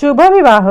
शुभविवाह.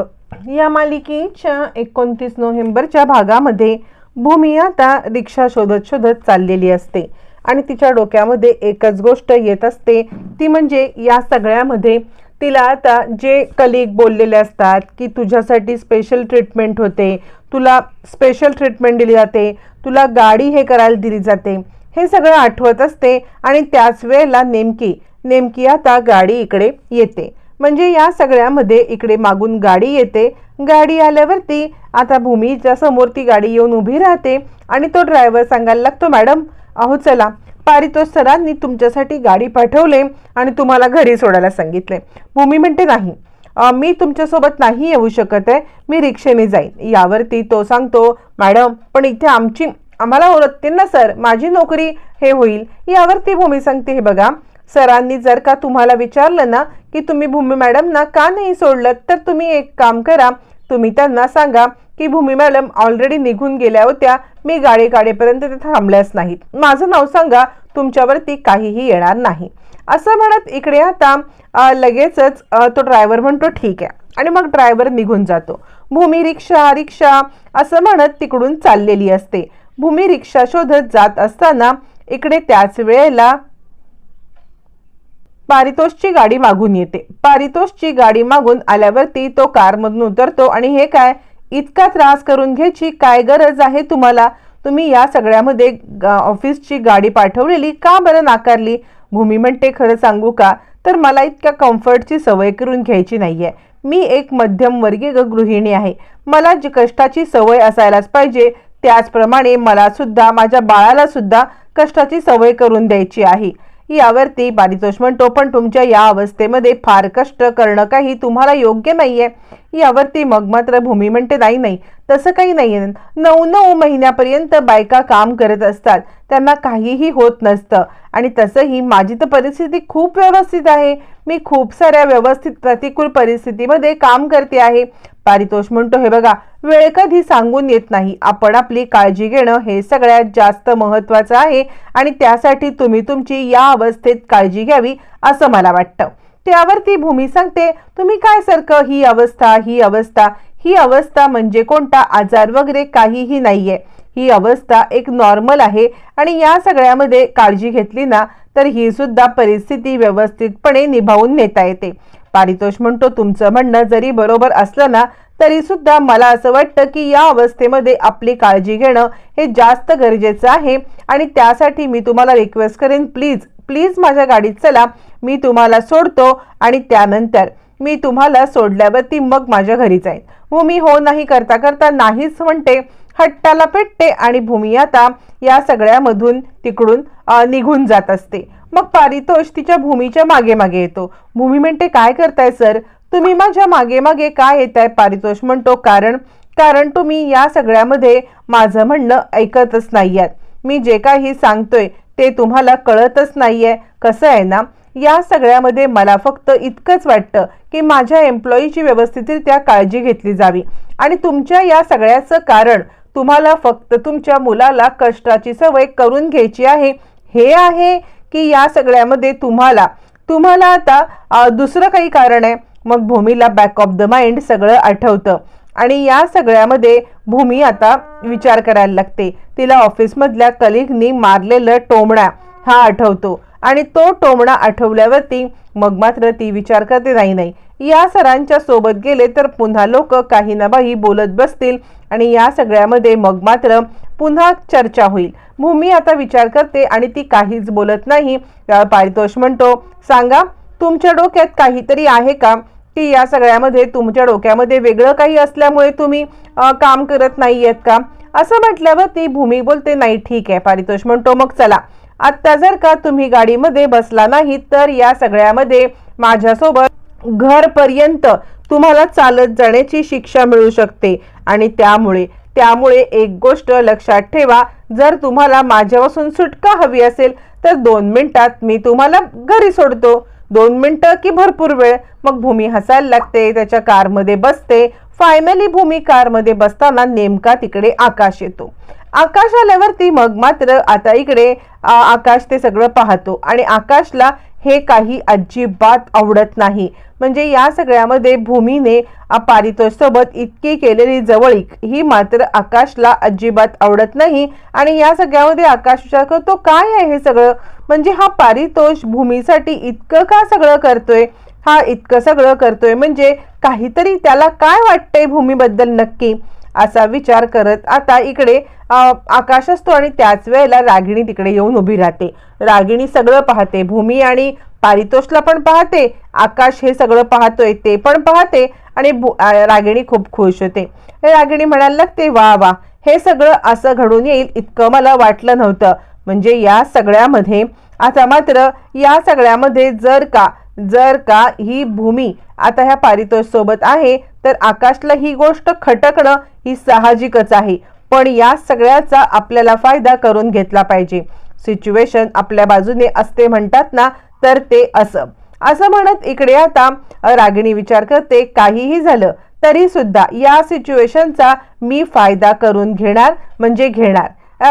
या मालिकेच्या एकोणतीस नोव्हेंबरच्या भागामध्ये भूमी आता रिक्षा शोधत शोधत चाललेली असते आणि तिच्या डोक्यामध्ये एकच गोष्ट येत असते. ती म्हणजे या सगळ्यामध्ये तिला आता जे कलिग बोललेले असतात की तुझ्यासाठी स्पेशल ट्रीटमेंट होते तुला स्पेशल ट्रीटमेंट दिली जाते तुला गाडी हे करायला दिली जाते हे सगळं आठवत असते आणि त्याच वेळेला नेमकी नेमकी आता गाडी इकडे येते. म्हणजे या सगळ्यामध्ये इकडे मागून गाडी येते. गाडी आल्यावरती आता भूमीच्या समोर ती गाडी येऊन उभी राहते आणि तो ड्रायव्हर सांगायला लागतो मॅडम अहो चला. पारितोष सरांनी तुमच्यासाठी गाडी पाठवले आणि तुम्हाला घरी सोडायला सांगितले. भूमी म्हणते नाही. मी तुमच्यासोबत नाही येऊ शकत आहे. मी रिक्षेने जाईन. यावरती तो सांगतो मॅडम पण इथे आमची आम्हाला ओळखते ना सर? माझी नोकरी हे होईल. यावरती भूमी सांगते हे बघा सरांनी जर का तुम्हाला विचारलं ना की तुम्ही भूमी मॅडमना का नाही सोडलं तर तुम्ही एक काम करा. तुम्ही त्यांना सांगा की भूमी मॅडम ऑलरेडी निघून गेल्या होत्या मी गाडी गाडीपर्यंत ते थांबल्याच नाहीत. माझं नाव सांगा तुमच्यावरती काहीही येणार नाही. असं म्हणत इकडे आता लगेचच तो ड्रायव्हर म्हणतो ठीक आहे. आणि मग ड्रायव्हर निघून जातो. भूमी रिक्षा रिक्षा असं म्हणत तिकडून चाललेली असते. भूमी रिक्षा शोधत जात असताना इकडे त्याच वेळेला पारितोषची गाडी मागून येते. पारितोषची गाडी मागून आल्यावरती तो कारमधून उतरतो आणि हे काय? इतका त्रास करून घ्यायची काय गरज आहे तुम्हाला? तुम्ही या सगळ्यामध्ये ऑफिसची गाडी पाठवलेली का बरं नाकारली? भूमी म्हणते खरं सांगू का? तर मला इतक्या कम्फर्टची सवय करून घ्यायची नाही आहे मी एक मध्यमवर्गीय गृहिणी आहे. मला जी कष्टाची सवय असायलाच पाहिजे त्याचप्रमाणे मला सुद्धा माझ्या बाळाला सुद्धा कष्टाची सवय करून द्यायची आहे. यावरती पारितोष म्हणतो पण तुमच्या या अवस्थेमध्ये फार कष्ट करणं काही तुम्हाला योग्य नाहीये. यावरती मग मात्र भूमी म्हणते नाही नाही तसं काही नाहीये. नऊ नऊ महिन्यापर्यंत बायका काम करत असतात. त्यांना काहीही होत नसतं. आणि तसंही माझी तर परिस्थिती खूप व्यवस्थित आहे. मी खूप साऱ्या व्यवस्थित प्रतिकूल परिस्थितीमध्ये काम करते आहे. पारितोष म्हणतो. हे बघा वेळ कधी सांगून येत नाही. आपण आपली काळजी घेणं हे सगळ्यात जास्त महत्त्वाचं आहे आणि त्यासाठी तुम्ही तुमची या अवस्थेत काळजी घ्यावी असं मला वाटतं. त्यावरती भूमी सांगते तुम्ही काय सारखं ही अवस्था ही अवस्था ही अवस्था म्हणजे कोणता? आजार वगैरे काहीही नाहीये. ही अवस्था एक नॉर्मल आहे आणि या सगळ्यामध्ये काळजी घेतली ना तर ही सुद्धा परिस्थिती व्यवस्थितपणे निभावून नेता येते. पारितोष म्हणतो तुमचं म्हणणं जरी बरोबर असलं ना तरी सुद्धा मला असं वाटतं की या अवस्थेमध्ये आपली काळजी घेणं हे जास्त गरजेचं आहे. आणि त्यासाठी मी तुम्हाला रिक्वेस्ट करेन प्लीज प्लीज माझ्या गाडीत चला. मी तुम्हाला सोडतो आणि त्यानंतर मी तुम्हाला सोडल्यावरती मग माझ्या घरी जाईन. हो, मी हो नाही करता करता नाहीच म्हणते. हट्टाला पेटते आणि भूमी आता या सगळ्यामधून तिकडून निघून जात असते. मग पारितोष तिच्या भूमीच्या मागे मागे येतो. भूमी म्हणते काय करताय सर? तुम्ही माझ्या मागे मागे काय येत आहे पारितोष म्हणतो कारण कारण तुम्ही या सगळ्यामध्ये माझं म्हणणं ऐकतच नाही आहात मी जे काही सांगतोय ते तुम्हाला कळतच नाही आहे कसं आहे ना या सगळ्यामध्ये मला फक्त इतकंच वाटतं की माझ्या एम्प्लॉईची व्यवस्थितरित्या काळजी घेतली जावी. आणि तुमच्या या सगळ्याचं कारण तुम्हाला फक्त तुमच्या मुलाला कष्टाची सवय करून घ्यायची आहे. हे आहे की या सगळ्यामध्ये तुम्हाला तुम्हाला आता दुसरं काही कारण आहे. मग भूमीला बॅक ऑफ द माइंड सगळं आठवतं. आणि या सगळ्यामध्ये भूमी आता विचार करायला लागते. तिला ऑफिसमधल्या कलिगनी मारलेलं टोमणा हा आठवतो. आणि तो टोमणा आठवल्यावरती मग मात्र ती विचार करते नाही नाही. या सरांच्या सोबत गेले तर पुन्हा लोक काही ना बाही बोलत बसतील. आणि या सगळ्यामध्ये मग मात्र पुन्हा चर्चा होईल. भूमी आता विचार करते आणि ती काहीच बोलत नाही. पारितोष म्हणतो सांगा तुमच्या डोक्यात काहीतरी आहे का? की या सगळ्यामध्ये तुमच्या डोक्यामध्ये वेगळं काही असल्यामुळे तुम्ही काम करत नाही आहेत का? असं म्हटल्यावर ती भूमी बोलते नाही ठीक आहे पारितोष म्हणतो मग चला. आत्ता जर का तुम्ही गाडीमध्ये बसला नाही तर या सगळ्यामध्ये माझ्यासोबत घरपर्यंत तुम्हाला चालत जाण्याची शिक्षा मिळू शकते. आणि त्यामुळे त्यामुळे एक गोष्ट लक्षात ठेवा जर तुम्हाला माझ्यापासून सुटका हवी असेल तर दोन मिनिटात मी तुम्हाला घरी सोडतो. दोन मिनटं की भरपूर वेळ. मग भूमी हसायला लागते त्याच्या कारमध्ये बसते. फायनली भूमी कारमध्ये बसताना नेमका तिकडे आकाश येतो. आकाश आल्यावरती मग मात्र आता इकडे आकाश ते सगळं पाहतो. आणि आकाशला हे काही अजिबात आवडत नाही. म्हणजे या सगळ्यामध्ये भूमीने पारितोषसोबत इतकी केलेली जवळीक ही मात्र आकाशला अजिबात आवडत नाही. आणि या सगळ्यामध्ये आकाश विचार करतो काय आहे हे सगळं? म्हणजे हा पारितोष भूमीसाठी इतकं का सगळं करतोय? हा इतकं सगळं करतोय म्हणजे काहीतरी त्याला काय वाटतंय भूमीबद्दल नक्की? असा विचार करत आता इकडे आकाश असतो आणि त्याच वेळेला रागिणी तिकडे येऊन उभी राहते. रागिणी सगळं पाहते भूमी आणि पारितोषला पण पाहते आकाश हे सगळं पाहतोय ते पण पाहते आणि रागिणी खूप खुश होते. रागिणी म्हणायला लागते वा वा हे सगळं असं घडून येईल इतकं मला वाटलं नव्हतं. म्हणजे या सगळ्यामध्ये आता मात्र या सगळ्यामध्ये जर का जर का ही भूमी आता ह्या पारितोष सोबत आहे तर आकाशला ही गोष्ट खटकणं ही साहजिकच आहे. पण या सगळ्याचा आपल्याला फायदा करून घेतला पाहिजे. सिच्युएशन आपल्या बाजूने असते म्हणतात ना तर ते असं. असं म्हणत इकडे आता रागिणी विचार करते काहीही झालं तरी सुद्धा या सिच्युएशनचा मी फायदा करून घेणार म्हणजे घेणार.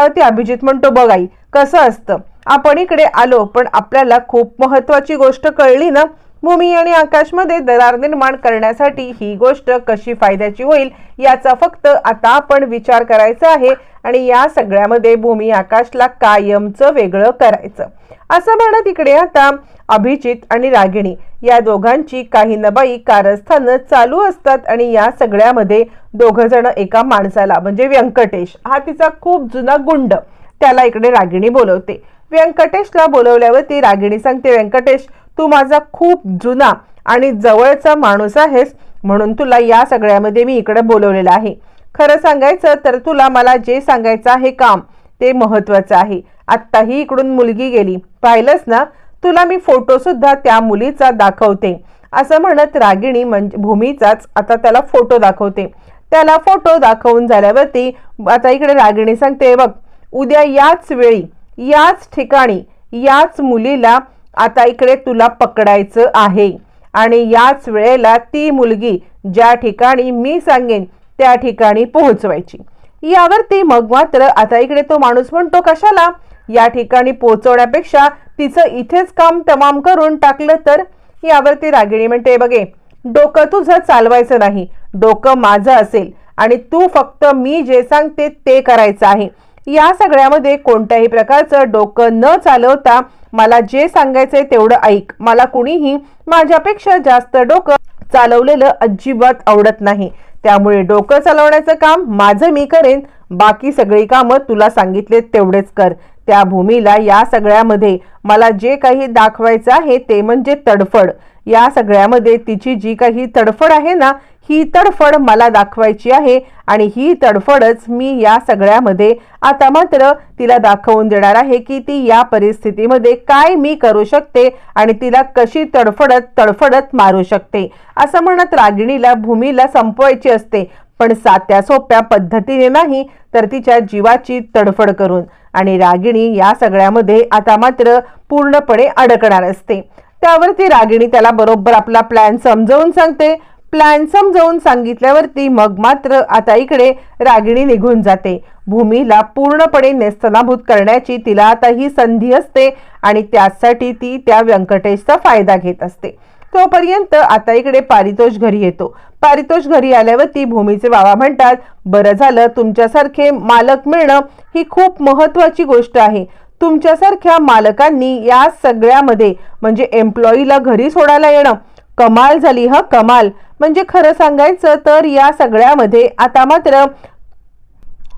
ते अभिजित म्हणतो बघाई कसं असतं? आपण इकडे आलो पण आपल्याला खूप महत्वाची गोष्ट कळली ना भूमी आणि आकाशमध्ये दरार निर्माण करण्यासाठी ही गोष्ट कशी फायद्याची होईल याचा फक्त आता आपण विचार करायचा आहे आणि या सगळ्यामध्ये भूमी आकाशला कायमचं वेगळं करायचं. असं म्हणत इकडे आता अभिजित आणि रागिणी या दोघांची काही नबाई कारस्थानं चालू असतात आणि या सगळ्यामध्ये दोघ जण एका माणसाला म्हणजे व्यंकटेश हा तिचा खूप जुना गुंड त्याला इकडे रागिणी बोलवते. व्यंकटेशला बोलवल्यावरती रागिणी सांगते व्यंकटेश तू माझा खूप जुना आणि जवळचा माणूस आहेस म्हणून तुला या सगळ्यामध्ये मी इकडे बोलवलेलं आहे. खरं सांगायचं तर तुला मला जे सांगायचं आहे काम ते महत्वाचं आहे. आत्ताही इकडून मुलगी गेली. पाहिलंच ना? तुला मी फोटोसुद्धा त्या मुलीचा दाखवते. असं म्हणत रागिणी म्हणजे भूमीचाच आता त्याला फोटो दाखवते. त्याला फोटो दाखवून झाल्यावरती आता इकडे रागिणी सांगते बघ उद्या याच वेळी याच ठिकाणी याच मुलीला आता इकडे तुला पकडायचं आहे. आणि याच वेळेला ती मुलगी ज्या ठिकाणी मी सांगेन त्या ठिकाणी पोहोचवायची. यावरती मग मात्र आता इकडे तो माणूस म्हणतो कशाला? या ठिकाणी पोहोचवण्यापेक्षा तिचं इथेच काम तमाम करून टाकलं तर? यावरती रागिणी म्हणते बघे डोकं तुझं चालवायचं नाही. डोकं माझं असेल. आणि तू फक्त मी जे सांगते ते करायचं आहे. या सगळ्यामध्ये कोणत्याही प्रकारचं डोकं न चालवता मला जे सांगायचंय तेवढं ऐक. मला कुणीही माझ्यापेक्षा जास्त डोकं चालवलेलं अजिबात आवडत नाही. त्यामुळे डोकं चालवण्याचं काम माझं मी करेन. बाकी सगळी कामं तुला सांगितले तेवढेच कर. त्या भूमीला या सगळ्यामध्ये मला जे काही दाखवायचं आहे ते म्हणजे तडफड. या सगळ्यामध्ये तिची जी काही तडफड आहे ना ही तडफड मला दाखवायची आहे आणि ही तडफडच मी या सगळ्यामध्ये आता मात्र तिला दाखवून देणार आहे की ती या परिस्थितीमध्ये काय मी करू शकते आणि तिला कशी तडफडत तडफडत मारू शकते. असं म्हणत रागिणीला भूमीला संपवायची असते पण सात्या सोप्या पद्धतीने नाही तर तिच्या जीवाची तडफड करून आणि रागिणी या सगळ्यामध्ये आता मात्र पूर्णपणे अडकणार असते. त्यावरती रागिणी त्याला बरोबर आपला प्लॅन समजावून सांगते. प्लॅन समजावून सांगितल्यावरती मग मात्र आता इकडे रागिणी निघून जाते. भूमीला पूर्णपणे नेस्तनाभूत करण्याची तिला आता ही संधी असते आणि त्यासाठी ती त्या व्यंकटेशचा फायदा घेत असते. तोपर्यंत आता इकडे पारितोष घरी येतो. पारितोष घरी आल्यावरती भूमीचे बाबा म्हणतात बरं झालं तुमच्यासारखे मालक मिळणं ही खूप महत्वाची गोष्ट आहे. तुमच्यासारख्या मालकांनी या सगळ्यामध्ये म्हणजे एम्प्लॉईला घरी सोडायला येणं. कमाल झाली ह कमाल. म्हणजे खरं सांगायचं तर या सगळ्यामध्ये आता मात्र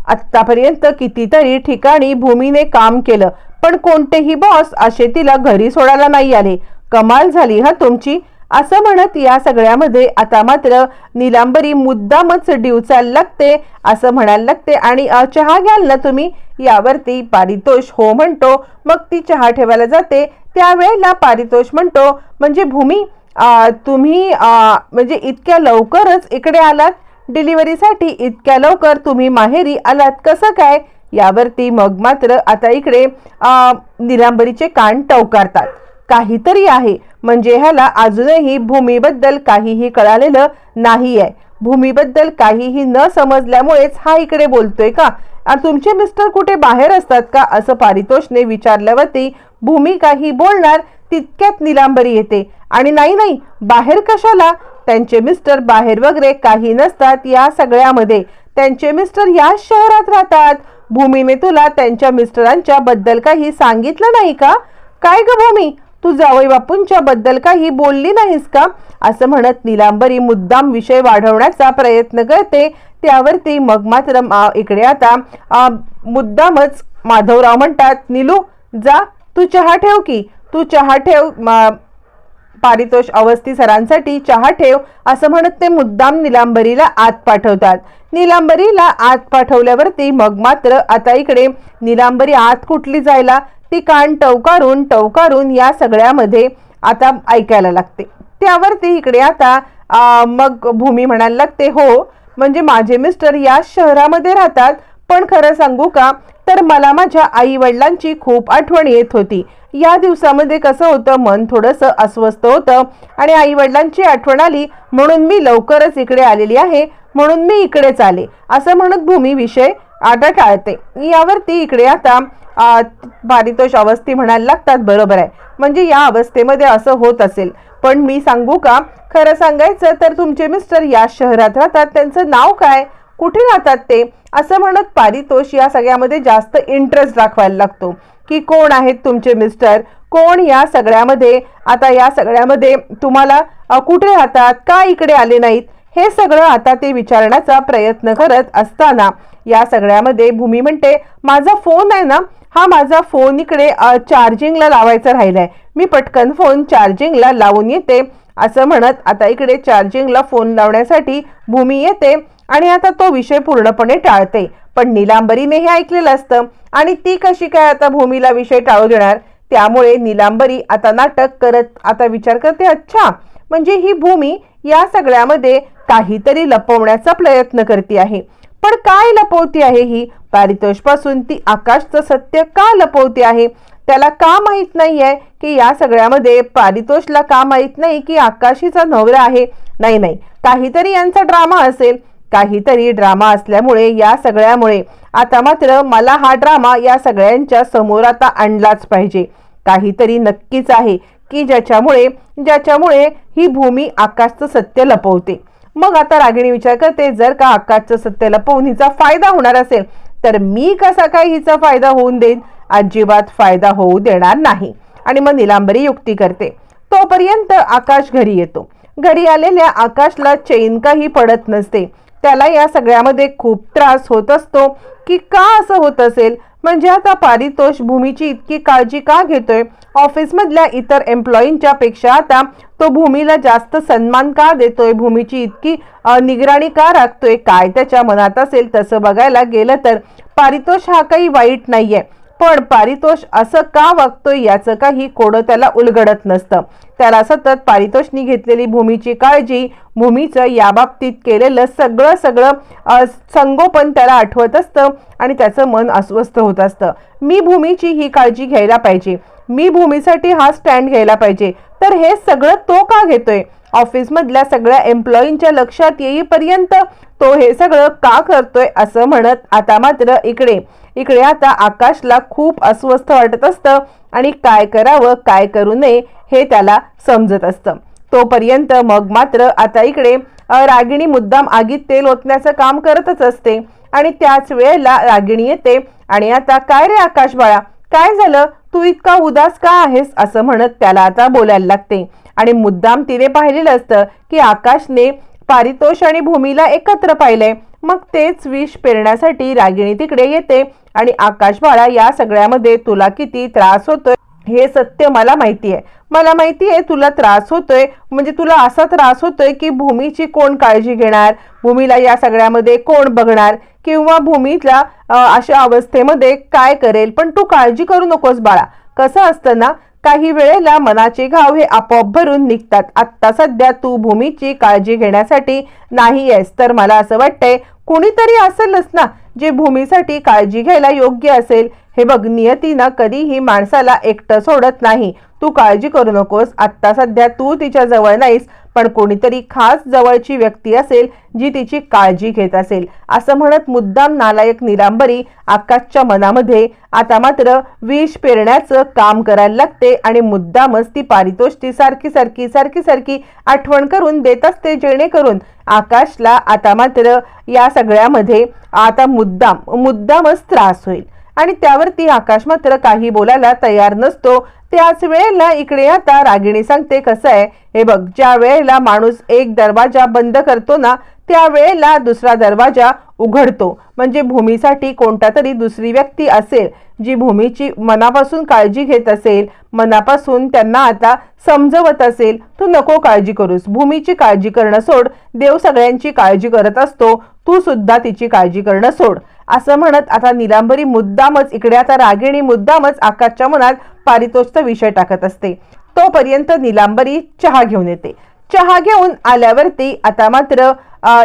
आत्तापर्यंत कितीतरी ठिकाणी भूमीने काम केलं पण कोणतेही बॉस असे तिला घरी सोडायला नाही आले. कमाल झाली हा तुमची? असं म्हणत या सगळ्यामध्ये आता मात्र निलांबरी मुद्दामच डिवचायला लागते असं म्हणायला लागते. आणि चहा घ्याल ना तुम्ही? यावरती पारितोष हो म्हणतो. मग ती चहा ठेवायला जाते. त्यावेळेला पारितोष म्हणतो म्हणजे भूमी तुम्ही म्हणजे इतक्या लवकरच इकडे आलात. डिलिव्हरीसाठी इतक्या लवकर तुम्ही माहेरी आलात. कसं काय? यावरती मग मात्र आता इकडे निलांबरीचे कान टवकारतात. काहीतरी आहे. म्हणजे ह्याला अजूनही भूमीबद्दल काहीही कळालेलं नाही आहे भूमीबद्दल काहीही न समजल्यामुळेच हा इकडे बोलतोय का? तुमचे मिस्टर कुठे बाहेर असतात का? असं पारितोषने विचारल्यावरती भूमी काही बोलणार तितक्यात निलांबरी येते. आणि नाही नाही बाहेर कशाला? त्यांचे मिस्टर बाहेर वगैरे काही नसतात या सगळ्यामध्ये. त्यांचे मिस्टर याच शहरात राहतात. भूमीने तुला त्यांच्या मिस्टरांच्या बद्दल काही सांगितलं नाही का? काय ग भूमी? तू जावई बापूंच्या बद्दल काही बोलली नाहीस का? असं म्हणत निलांबरी मुद्दाम विषय वाढवण्याचा प्रयत्न करते. त्यावरती मग मात्र इकडे आता मुद्दामच माधवराव म्हणतात निलू जा तू चहा ठेव की. तू चहा ठेव पारितोष अवस्थी सरांसाठी चहा ठेव असं म्हणत ते मुद्दाम निलांबरीला आत पाठवतात. निलांबरीला आत पाठवल्यावरती मग मात्र आता इकडे निलांबरी आत कुठली जायला? ती कान टवकारून टवकारून या सगळ्यामध्ये आता ऐकायला लागते. त्यावरती इकडे आता मग भूमी म्हणायला लागते हो म्हणजे माझे मिस्टर या शहरामध्ये राहतात. पण खरं सांगू का तर मला माझ्या आई वडिलांची खूप आठवण येत होती. या दिवसामध्ये कसं होतं मन थोडंसं अस्वस्थ होतं आणि आई वडिलांची आठवण आली म्हणून मी लवकरच इकडे आलेली आहे म्हणून मी इकडेच आले असं म्हणत भूमी विषय आता टाळते. यावरती इकडे आता पारितोष अवस्थी म्हणायला लागतात बरोबर आहे. म्हणजे या अवस्थेमध्ये असं होत असेल. पण मी सांगू का? खरं सांगायचं तर तुमचे मिस्टर या शहरात राहतात त्यांचं नाव काय? कुठे राहतात ते? असं म्हणत पारितोष या सगळ्यामध्ये जास्त इंटरेस्ट दाखवायला लागतो. की कोण आहेत तुमचे मिस्टर? कोण या सगळ्यामध्ये? आता या सगळ्यामध्ये तुम्हाला कुठे राहतात? का इकडे आले नाहीत? हे सगळं आता ते विचारण्याचा प्रयत्न करत असताना या सगळ्यामध्ये भूमी म्हणते माझा फोन आहे ना हा माझा फोन इकडे चार्जिंगला लावायचा राहिला आहे मी पटकन फोन चार्जिंगला लावून येते. असं म्हणत आता इकडे चार्जिंगला फोन लावण्यासाठी भूमी येते. आणि आता तो विषय पूर्णपणे टाळते. पण निलांबरीने हे ऐकलेलं असतं. आणि ती कशी काय आता भूमीला विषय टाळू देणार? त्यामुळे निलांबरी आता नाटक करत आता विचार करते अच्छा म्हणजे ही भूमी या सगळ्यामध्ये काहीतरी लपवण्याचा प्रयत्न करते आहे. पण काय लपवती आहे ही? पारितोषपासून ती आकाशचं सत्य का लपवते आहे? त्याला का माहीत नाही आहे की या सगळ्यामध्ये पारितोषला का माहीत नाही की आकाशीचा नवरा आहे? नाही नाही. काहीतरी यांचा ड्रामा असेल. काहीतरी ड्रामा असल्यामुळे या सगळ्यामुळे. आता मात्र मला हा ड्रामा या सगळ्यांच्या समोर आता आणलाच पाहिजे. काहीतरी नक्कीच आहे की ज्याच्यामुळे ज्याच्यामुळे ही भूमी आकाशचं सत्य लपवते. मग आता रागिणी विचार करते जर का आकाशचं सत्य लपवून हिचा फायदा होणार असेल तर मी कसा काय हिचा फायदा होऊन देईन? अजिबात फायदा होऊ देणार नाही. आणि मग निलांबरी युक्ती करते. तोपर्यंत आकाश घरी येतो. घरी आलेल्या आकाशला चैन काही पडत नसते. त्याला या सगळ्यामध्ये खूप त्रास होत असतो. की का असं होत असेल? म्हणजे आता पारितोष भूमीची इतकी काळजी का घेतोय? ऑफिसमधल्या इतर एम्प्लॉईंच्या पेक्षा आता तो भूमीला जास्त सन्मान का देतोय? भूमीची इतकी निगराणी का राखतोय? काय त्याच्या मनात असेल तसं बघायला गेलं तर पारितोष हा काही वाईट नाही आहे पण पारितोष असं का वागतोय याचं काही कोडं त्याला उलगडत नसतं. त्याला सतत पारितोषनी घेतलेली भूमीची काळजी भूमीचं याबाबतीत केलेलं सगळं सगळं संगोपन त्याला आठवत असतं आणि त्याचं मन अस्वस्थ होत असतं. मी भूमीची ही काळजी घ्यायला पाहिजे. मी भूमीसाठी हा स्टँड घ्यायला पाहिजे. तर हे सगळं तो का घेतोय? ऑफिसमधल्या सगळ्या एम्प्लॉईंच्या लक्षात येईपर्यंत तो हे सगळं का करतोय असं म्हणत आता मात्र इकडे. इकडे आता आकाशला खूप अस्वस्थ वाटत असतं आणि काय करावं काय करू नये हे त्याला समजत असतं. तोपर्यंत मग मात्र आता इकडे रागिणी मुद्दाम आगीत तेल ओतण्याचं काम करतच असते. आणि त्याच वेळेला रागिणी येते आणि आता काय रे आकाश बाळा? काय झालं? तू इतका उदास का आहेस असं म्हणत त्याला आता बोलायला लागते. आणि मुद्दाम तिने पाहिलेलं असतं की आकाशने पारितोष आणि भूमीला एकत्र पाहिलंय. मग तेच विष पेरण्यासाठी रागिणी तिकडे येते आणि आकाश बाळा या सगळ्यामध्ये तुला किती त्रास होतोय हे सत्य मला माहिती आहे मला माहिती आहे तुला त्रास होतोय. म्हणजे तुला असा त्रास होतोय की भूमीची कोण काळजी घेणार? भूमीला या सगळ्यामध्ये कोण बघणार? किंवा भूमीतल्या अशा अवस्थेमध्ये काय करेल? पण तू काळजी करू नकोस बाळा. कसं असतं ना काही वेळेला मनाचे घाव हे आपोआप भरून निघतात. आत्ता सध्या तू भूमीची काळजी घेण्यासाठी नाही आहेस. तर मला असं वाटतंय कुणीतरी असेलच ना जे भूमीसाठी काळजी घ्यायला योग्य असेल. हे बघ नियतीनं कधीही माणसाला एकटं सोडत नाही. तू काळजी करू नकोस. आत्ता सध्या तू तिच्या जवळ नाहीस. पण कोणीतरी खास जवळची व्यक्ती असेल जी तिची काळजी घेत असेल. असं म्हणत मुद्दाम नालायक निलांबरी आकाशच्या मनामध्ये आता मात्र विष पेरण्याचं काम करायला लागते आणि मुद्दामच ती पारितोषची सारखी सारखी सारखी सारखी आठवण करून देत असते. जेणेकरून आकाशला आता मात्र या सगळ्यामध्ये आता मुद्दाम मुद्दामच त्रास होईल. आणि त्यावरती आकाश मात्र काही बोलायला तयार नसतो. त्याच वेळेला इकडे आता रागिणी सांगते कसं आहे? हे बघ ज्या वेळेला माणूस एक दरवाजा बंद करतो ना त्या वेळेला दुसरा दरवाजा उघडतो. म्हणजे भूमीसाठी कोणता तरी दुसरी व्यक्ती असेल जी भूमीची मनापासून काळजी घेत असेल मनापासून त्यांना आता समजवत असेल तू नको काळजी करूस. भूमीची काळजी करणं सोड. देव सगळ्यांची काळजी करत असतो. तू सुद्धा तिची काळजी करणं सोड. असं म्हणत आता निलांबरी मुद्दामच इकडे आता रागिणी मुद्दामच आकाशच्या मनात पारितोषचा विषय टाकत असते. तोपर्यंत निलांबरी चहा घेऊन येते. चहा घेऊन आल्यावरती आता मात्र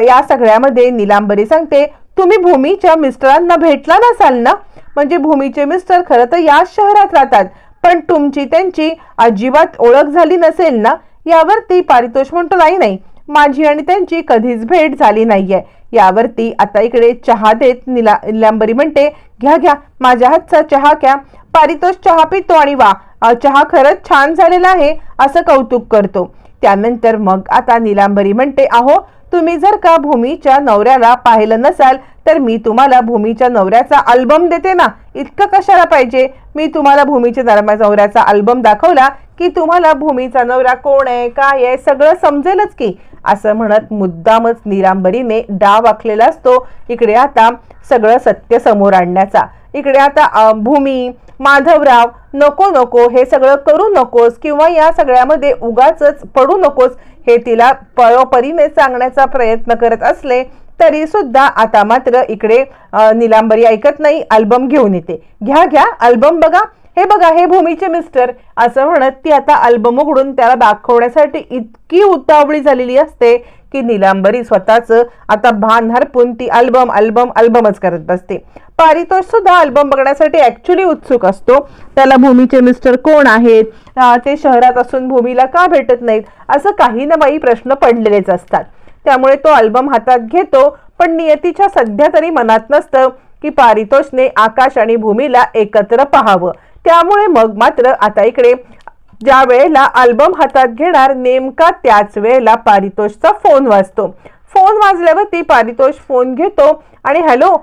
या सगळ्यामध्ये निलांबरी सांगते तुम्ही भूमीच्या मिस्टरांना भेटला नसाल ना? म्हणजे भूमीचे मिस्टर खरं तर याच शहरात राहतात पण तुमची त्यांची अजिबात ओळख झाली नसेल ना? यावरती पारितोष म्हणतो नाही नाही माझी आणि त्यांची कधीच भेट झाली नाहीये. यावरती आता इकडे चहा देत निला निलांबरी म्हणते घ्या घ्या माझ्या हातचा चहा घ्या. पारितोष चहा पितो आणि वा. चहा खरंच छान झालेला आहे असं कौतुक करतो. त्यानंतर मग आता निलांबरी म्हणते अहो तुम्ही जर का भूमीच्या नवऱ्याला पाहिलं नसाल तर मी तुम्हाला भूमीच्या नवऱ्याचा अल्बम देते ना. इतकं कशाला पाहिजे? मी तुम्हाला भूमीच्या नवऱ्याचा अल्बम दाखवला की तुम्हाला भूमीचा नवरा कोण आहे काय आहे सगळं समजेलच की. असं म्हणत मुद्दामच निरांबरीने डाव आखलेला असतो. इकडे आता सगळं सत्य समोर आणण्याचा. इकडे आता भूमी माधवराव नको नको हे सगळं करू नकोस किंवा या सगळ्यामध्ये उगाच पडू नकोस हे तिला पळोपरीने सांगण्याचा प्रयत्न करत असले तरी सुद्धा आता मात्र इकडे निलांबरी ऐकत नाही अल्बम घेऊन येते. घ्या घ्या अल्बम बघा. हे बघा हे भूमीचे मिस्टर असं म्हणत ती आता अल्बम उघडून त्याला दाखवण्यासाठी इतकी उतावळी झालेली असते की निलांबरी स्वतःच आता भान हरपून ती अल्बम अल्बम अल्बमच करत बसते. पारितोष सुद्धा अल्बम बघण्यासाठी ऍक्च्युली उत्सुक असतो. त्याला भूमीचे मिस्टर कोण आहेत? ते शहरात असून भूमीला का भेटत नाहीत? असं काही ना काही प्रश्न पडलेलेच असतात. त्यामुळे तो अल्बम हातात घेतो पण नियतीच्या सध्या तरी मनात नसतं की पारितोषने आकाश आणि भूमीला एकत्र पाहावं. त्यामुळे मग मात्र आता इकडे ज्या वेळेला अल्बम हातात घेणार नेमका त्याच वेळेला पारितोषचा फोन वाजतो. फोन वाजल्यावरती पारितोष फोन घेतो आणि हॅलो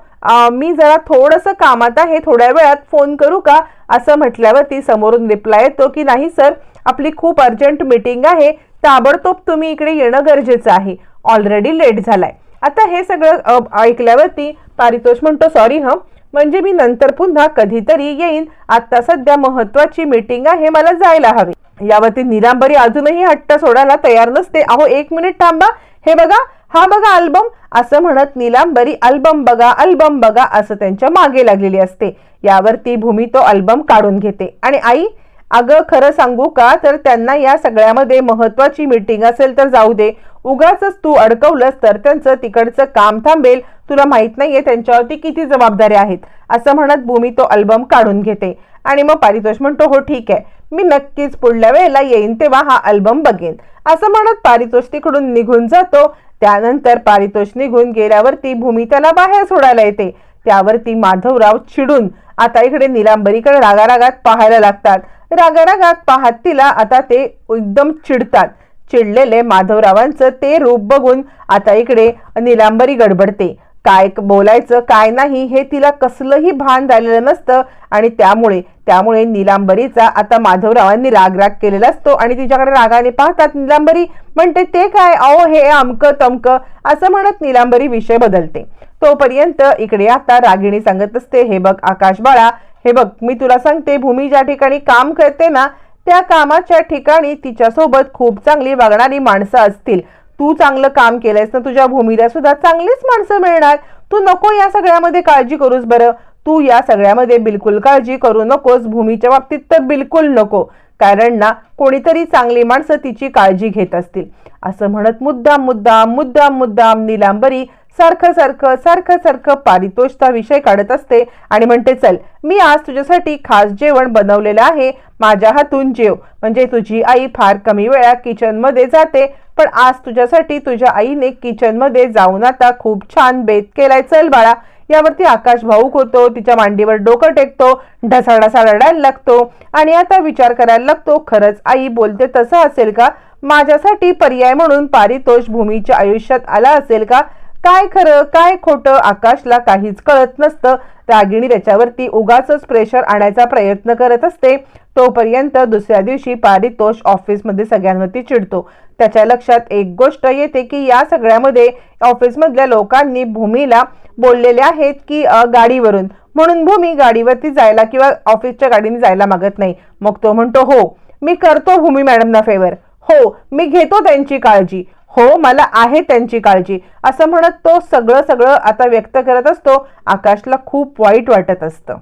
मी जरा थोडंसं कामात आहे थोड्या वेळात फोन करू का? असं म्हटल्यावरती समोरून रिप्लाय येतो की नाही सर आपली खूप अर्जंट मीटिंग आहे ताबडतोब तुम्ही इकडे येणं गरजेचं आहे. ऑलरेडी लेट झालाय. आता हे सगळं ऐकल्यावरती पारितोष म्हणतो सॉरी हं म्हणजे मी नंतर पुन्हा कधीतरी येईन. आता सध्या महत्वाची मीटिंग आहे मला जायला हवी. यावरती निरांबरी अजूनही हट्ट सोडायला तयार नसते. अहो एक मिनिट थांबा. हे बघा हा बघा अल्बम असं म्हणत निलांबरी अल्बम बघा अल्बम बघा असं त्यांच्या मागे लागलेली असते. यावरती भूमी तो अल्बम काढून घेते. आणि आई अगं खरं सांगू का? तर त्यांना या सगळ्यामध्ये महत्वाची मीटिंग असेल तर जाऊ दे. उगाच तू अडकवलंस तर त्यांचं तिकडचं काम थांबेल. तुला माहीत नाहीये त्यांच्यावरती किती जबाबदाऱ्या आहेत. असं म्हणत भूमी तो अल्बम काढून घेते. आणि मग पारितोष म्हणतो हो ठीक आहे. मी नक्कीच पुढल्या वेळेला येईन तेव्हा हा अल्बम बघेन. असं म्हणत पारितोष तिकडून निघून जातो. त्यानंतर पारितोष निघून गेल्यावरती भूमी त्याला बाहेर सोडायला येते. त्यावरती माधवराव चिडून आता इकडे निलांबरीकडे रागारागात पाहायला लागतात. रागारागात पाहत तिला आता ते एकदम चिडतात. चिडलेले माधवरावांचं ते रूप बघून आता इकडे निलांबरी गडबडते. काय बोलायचं काय नाही हे तिला कसलंही भान झालेलं नसतं. आणि त्यामुळे त्यामुळे निलांबरीचा आता माधवरावांनी राग राग केलेला असतो. आणि तिच्याकडे रागाने पाहतात निलांबरी म्हणते ते काय? अहो हे अमकं तमकं. असं म्हणत निलांबरी विषय बदलते. तोपर्यंत इकडे आता रागिणी सांगत असते हे बघ आकाश बाळा हे बघ मी तुला सांगते भूमी ज्या ठिकाणी काम करते ना त्या कामाच्या ठिकाणी तिच्यासोबत खूप चांगली वागणारी माणसं असतील. तू चांगलं काम केलंयस ना तुझ्या भूमीला सुद्धा चांगलीच माणसं मिळणार. तू नको या सगळ्यामध्ये काळजी करूस बरं. तू या सगळ्यामध्ये बिलकुल काळजी करू नकोस. भूमीच्या बाबतीत तर बिलकुल नको. कारण ना कोणीतरी चांगली माणसं तिची काळजी घेत असतील. असं म्हणत मुद्दाम मुद्दाम मुद्दाम मुद्दाम निलांबरी सारखं सारखं सारखं सारखं पारितोषचा विषय काढत असते आणि म्हणते चल मी आज तुझ्यासाठी खास जेवण बनवलेलं आहे. माझ्या हातून जेव. म्हणजे तुझी आई फार कमी वेळा किचनमध्ये जाते पण आज तुझ्यासाठी तुझ्या आईने किचनमध्ये जाऊन आता खूप छान बेत केलाय. चल बाळा. यावरती आकाश भाऊक होतो तिच्या मांडीवर डोकं टेकतो ढसाढसा रडायला लागतो आणि आता विचार करायला लागतो खरंच आई बोलते तसं असेल का? माझ्यासाठी पर्याय म्हणून पारितोष भूमीच्या आयुष्यात आला असेल का? काय खरं काय खोटं आकाशला काहीच कळत नसतं. रागिणी त्याच्यावरती उगाच प्रेशर आणायचा प्रयत्न करत असते. तोपर्यंत दुसऱ्या दिवशी पारितोष ऑफिसमध्ये सगळ्यांवरती चिडतो. त्याच्या लक्षात एक गोष्ट येते की या सगळ्यामध्ये ऑफिसमधल्या लोकांनी भूमीला बोललेले आहेत की गाडीवरून. म्हणून भूमी गाडीवरती जायला किंवा ऑफिसच्या गाडीने जायला मागत नाही. मग तो म्हणतो हो मी करतो भूमी मॅडमना फेवर हो मी घेतो त्यांची काळजी. हो मला आहे त्यांची काळजी. असं म्हणत तो सगळं सगळं आता व्यक्त करत असतो. आकाशला खूप वाईट वाटत असतं.